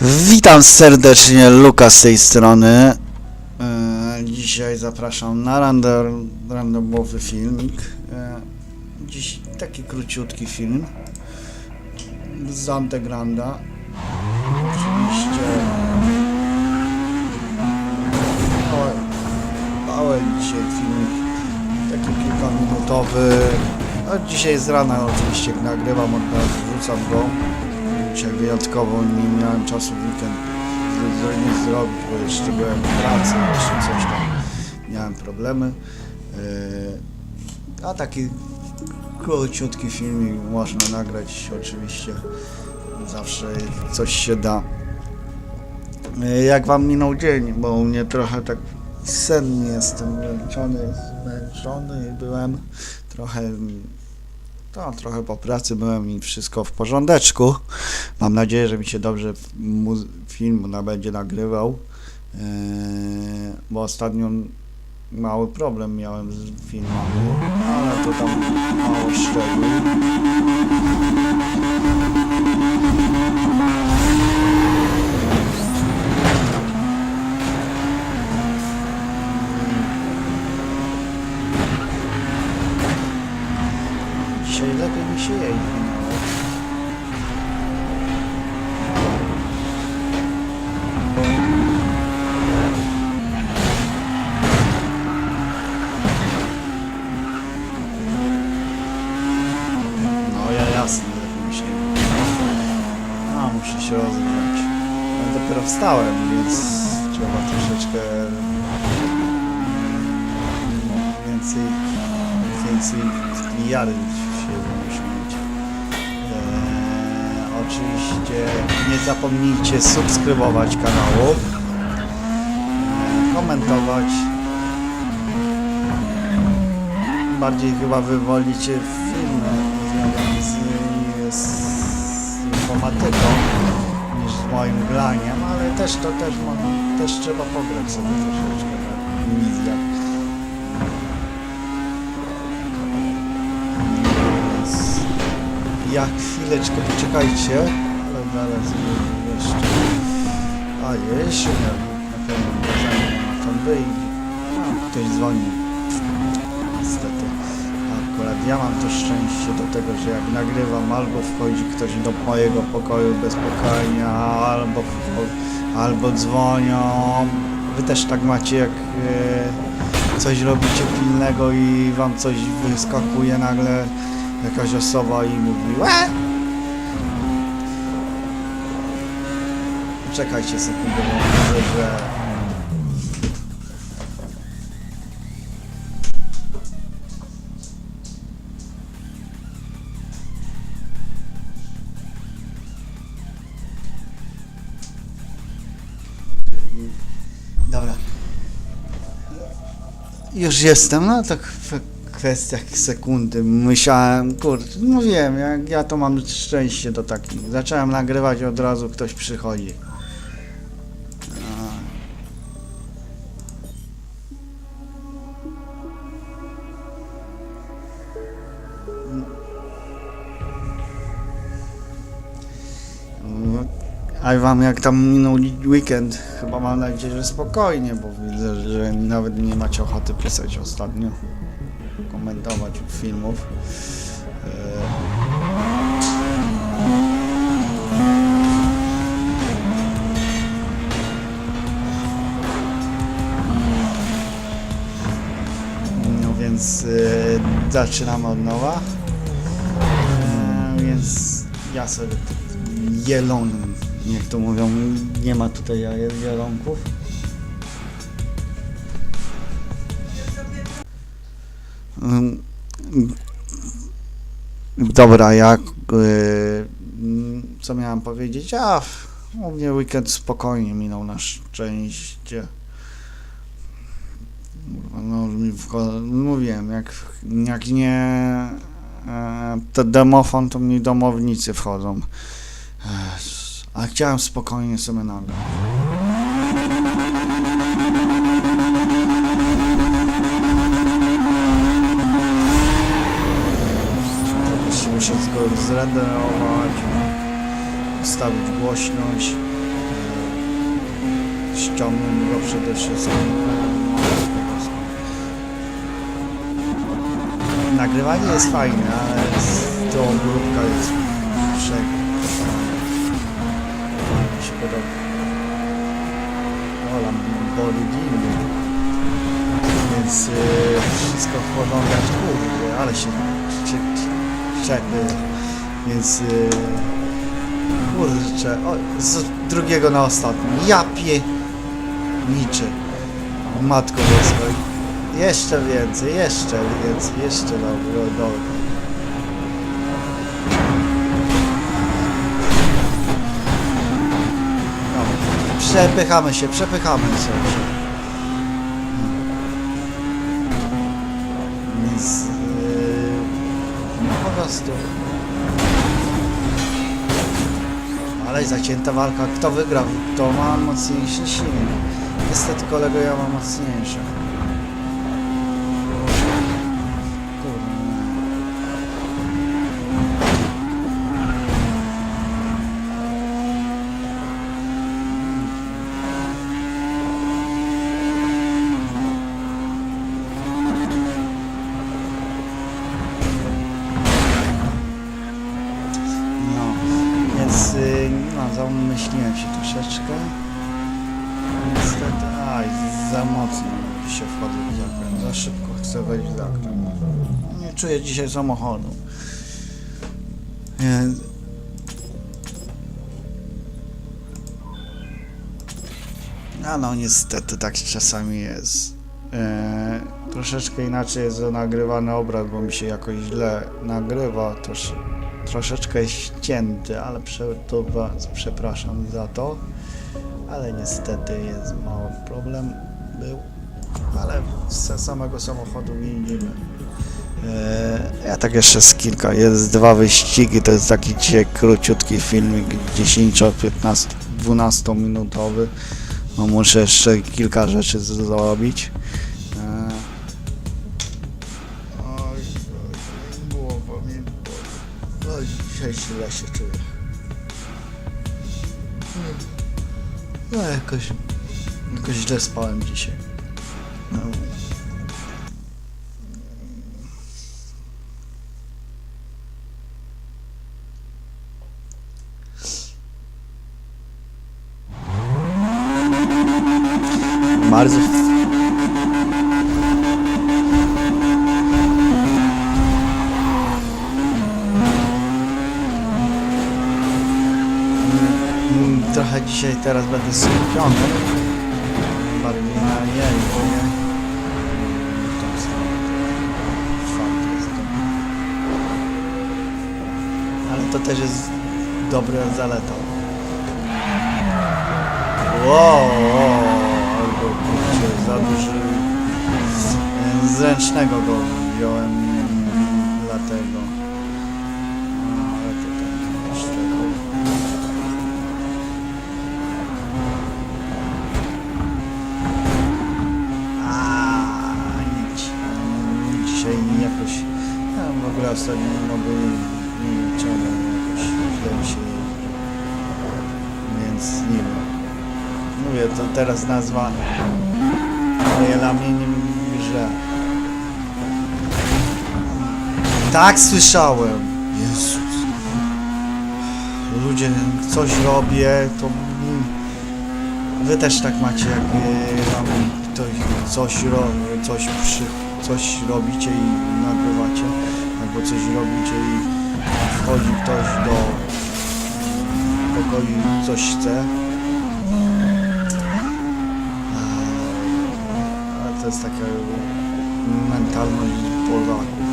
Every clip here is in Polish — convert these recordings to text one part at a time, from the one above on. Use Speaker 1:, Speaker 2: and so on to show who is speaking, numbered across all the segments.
Speaker 1: Witam serdecznie, Luka z tej strony. E, Dzisiaj zapraszam na random, randomowy filmik. E, Dziś taki króciutki film z Undergrounda. Oczywiście mały, mały dzisiaj filmik, taki kilkominutowy. No, dzisiaj z rana oczywiście nagrywam, od razu wrzucam go. Dzisiaj wyjątkowo nie miałem czasu w weekend nic zrobić, bo jeszcze byłem w pracy, jeszcze coś tam, miałem problemy. Yy, A taki króciutki filmik można nagrać oczywiście, zawsze coś się da. Yy, Jak wam minął dzień, bo u mnie trochę tak sennie jestem, zmęczony, zmęczony byłem, trochę to trochę po pracy byłem i wszystko w porządeczku. Mam nadzieję, że mi się dobrze film będzie nagrywał, yy, bo ostatnio mały problem miałem z filmami, ale to tam mało szczegół. Dzisiaj lepiej mi się jeździ nawet. No ja jasne, lepiej mi się jeździ. A, muszę się rozgrzać. Ja dopiero wstałem, więc trzeba troszeczkę mm, więcej, więcej jary się muszę mieć. Eee, oczywiście nie zapomnijcie subskrybować kanału, eee, komentować. Bardziej chyba wy wolicie filmy związane z, z informatyką moim graniem, ale też to też, mo- też trzeba pograć sobie troszeczkę na wizjach. Więc ja chwileczkę poczekajcie, ale zaraz jeszcze. A jeszcze nie, na pewno zanim tam wyjdzie. A, ktoś dzwoni. Niestety. Akurat ja mam to szczęście do tego, że jak nagrywam, albo wchodzi ktoś do mojego pokoju bez pukania, albo, albo dzwonią. Wy też tak macie, jak e, coś robicie pilnego i wam coś wyskakuje nagle jakaś osoba i mówi Łe! Czekajcie sekundę, bo myślę, że Już jestem, no to w kwestiach sekundy. Myślałem, kurde, no wiem, jak ja to mam szczęście do takich. Zacząłem nagrywać od razu ktoś przychodzi. A wam jak tam minął weekend? Chyba mam nadzieję, że spokojnie, bo widzę, że nawet nie macie ochoty pisać ostatnio, komentować filmów. E, No więc e, zaczynamy od nowa. E, więc ja sobie jelonem, jak to mówią, nie ma tutaj. Ym, Dobra, jak mm, co miałem powiedzieć? A, u mnie weekend spokojnie minął na szczęście. No, mi mówiłem, jak, jak nie e, to demofon, to mi domownicy wchodzą. A chciałem spokojnie sobie nagrać. Muszę go zrenderować, ustawić głośność. ściągnąć go przede wszystkim. Nagrywanie jest fajne, ale z tą grupka jest Się podoba. Ola, boli gimny. Więc y, wszystko porządku. Kurde, ale się czepy. Więc y, kurczę, o, z drugiego na ostatni. Ja pie... Niczy. Matko Boska. Jeszcze więcej, jeszcze więcej, jeszcze dobrze, dobrze. No, przepychamy się, przepychamy się. Yy, no po prostu. Ale zacięta walka. Kto wygrał? Kto ma mocniejszy silnik? Niestety kolego ja mam mocniejszy. Kurde. No, więc y, no, zamyśliłem się troszeczkę. Niestety, aj, za mocno się wchodzę w za szybko chcę wejść w zakręt. Nie czuję dzisiaj samochodu. A no niestety tak czasami jest. Eee, troszeczkę inaczej jest nagrywany obraz, bo mi się jakoś źle nagrywa. Trosz, troszeczkę ścięty, ale prze, to was przepraszam za to. Ale niestety jest mały problem. Był, ale z samego samochodu widzimy. Eee, ja tak jeszcze z kilka. Jest dwa wyścigi, to jest taki dzisiaj króciutki filmik, 10, 15, 12 minutowy. No muszę jeszcze kilka rzeczy zrobić. Oj, oj, głowa mnie boli. Oj, dzisiaj źle się czuję. No jakoś, jakoś źle spałem dzisiaj. No. Bardzo Mm, Trochę dzisiaj teraz będę skupiony. Bardziej na jej, bo nie. w tą stronę. Fakt jest dobry. Ale to też jest dobra zaleta. Wow, albo kurczę, za duży. e, Z ręcznego go wziąłem, dlatego. No, ale to tak. Nic Dzisiaj jakoś. Ja w ogóle ostatnio nie mogę nie wiem mi się. Więc nie wiem. Mówię, to teraz nazwa moje dla mnie nie grze. Tak słyszałem. Jezus. Ludzie, coś robię, to Wy też tak macie, jak ktoś coś robi, coś, przy, coś robicie i nagrywacie, albo coś robicie i wchodzi ktoś do pokoju i coś chce. Ale to jest taka mentalność Polaków.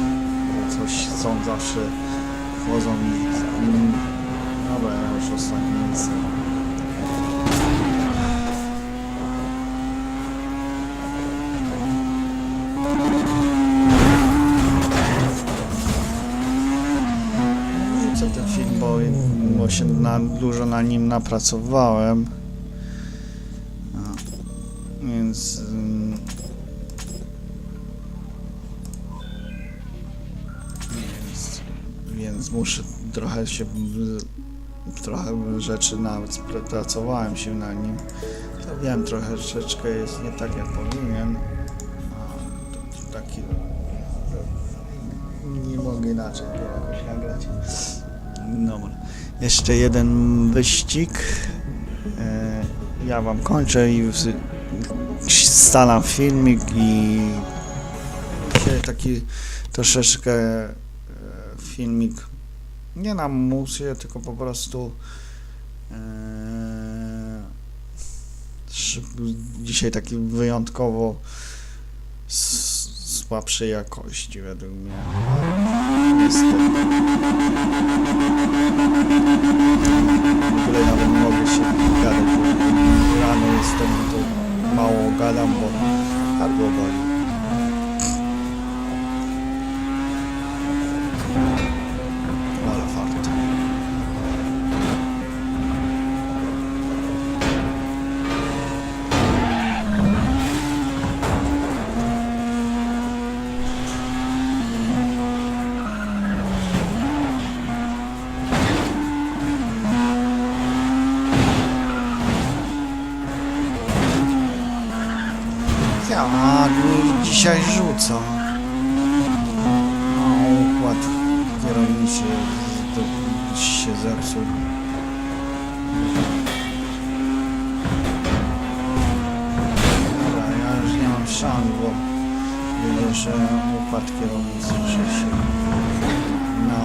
Speaker 1: Coś chcą zawsze, wchodzą i... Dobra, ja już ostatni nic nie Wrzucę ten film, bo, się na, dużo na nim napracowałem. No, więc... mm, Więc, więc muszę trochę się trochę rzeczy nawet pracowałem się na nim. To wiem, trochę troszeczkę jest nie tak jak powinien. To taki... Nie mogę inaczej jakoś nagrać. Dobra. Jeszcze jeden wyścig. E, Ja wam kończę i stalam filmik i taki troszeczkę e, filmik nie na musie, tylko po prostu e, dzisiaj taki wyjątkowo słabszej jakości według mnie. Niestety. Dzisiaj rzuca. A układ kierowniczy się zepsuł. Dobra, ja już nie mam szans, bo widzę, że układ kierownicy że się na,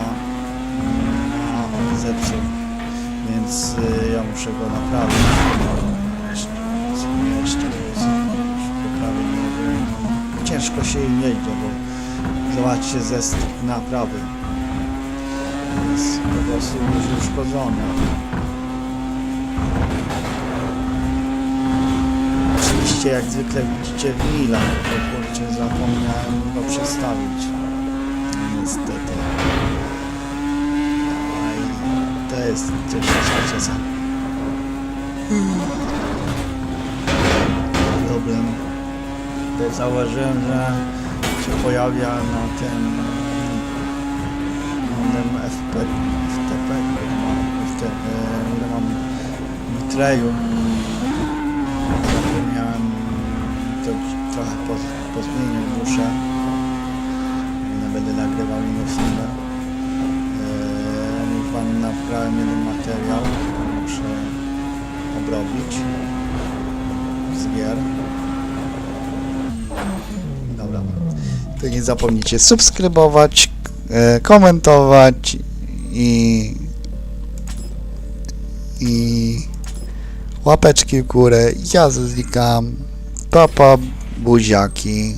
Speaker 1: na zepsuł. Więc y, ja muszę go naprawić. Ciężko się im jedzie, bo zobaczcie zestaw naprawy. Jest po prostu już uszkodzony. Oczywiście jak zwykle widzicie w Milan, bo kurczę zapomniałem go przestawić. Niestety. Aj, to jest ciężka czasem. Problem. Zauważyłem, że się pojawia na tym na tym FP, FTP, chyba, FT, e, ile mam Mitreju. Zapomniałem to trochę po, pozmienić muszę. Będę nagrywał inne filmy. E, wam nagrałem jeden materiał, muszę obrobić z gier. Dobra. To nie zapomnijcie subskrybować, e, komentować i i łapeczki w górę. Ja znikam. Papa buziaki.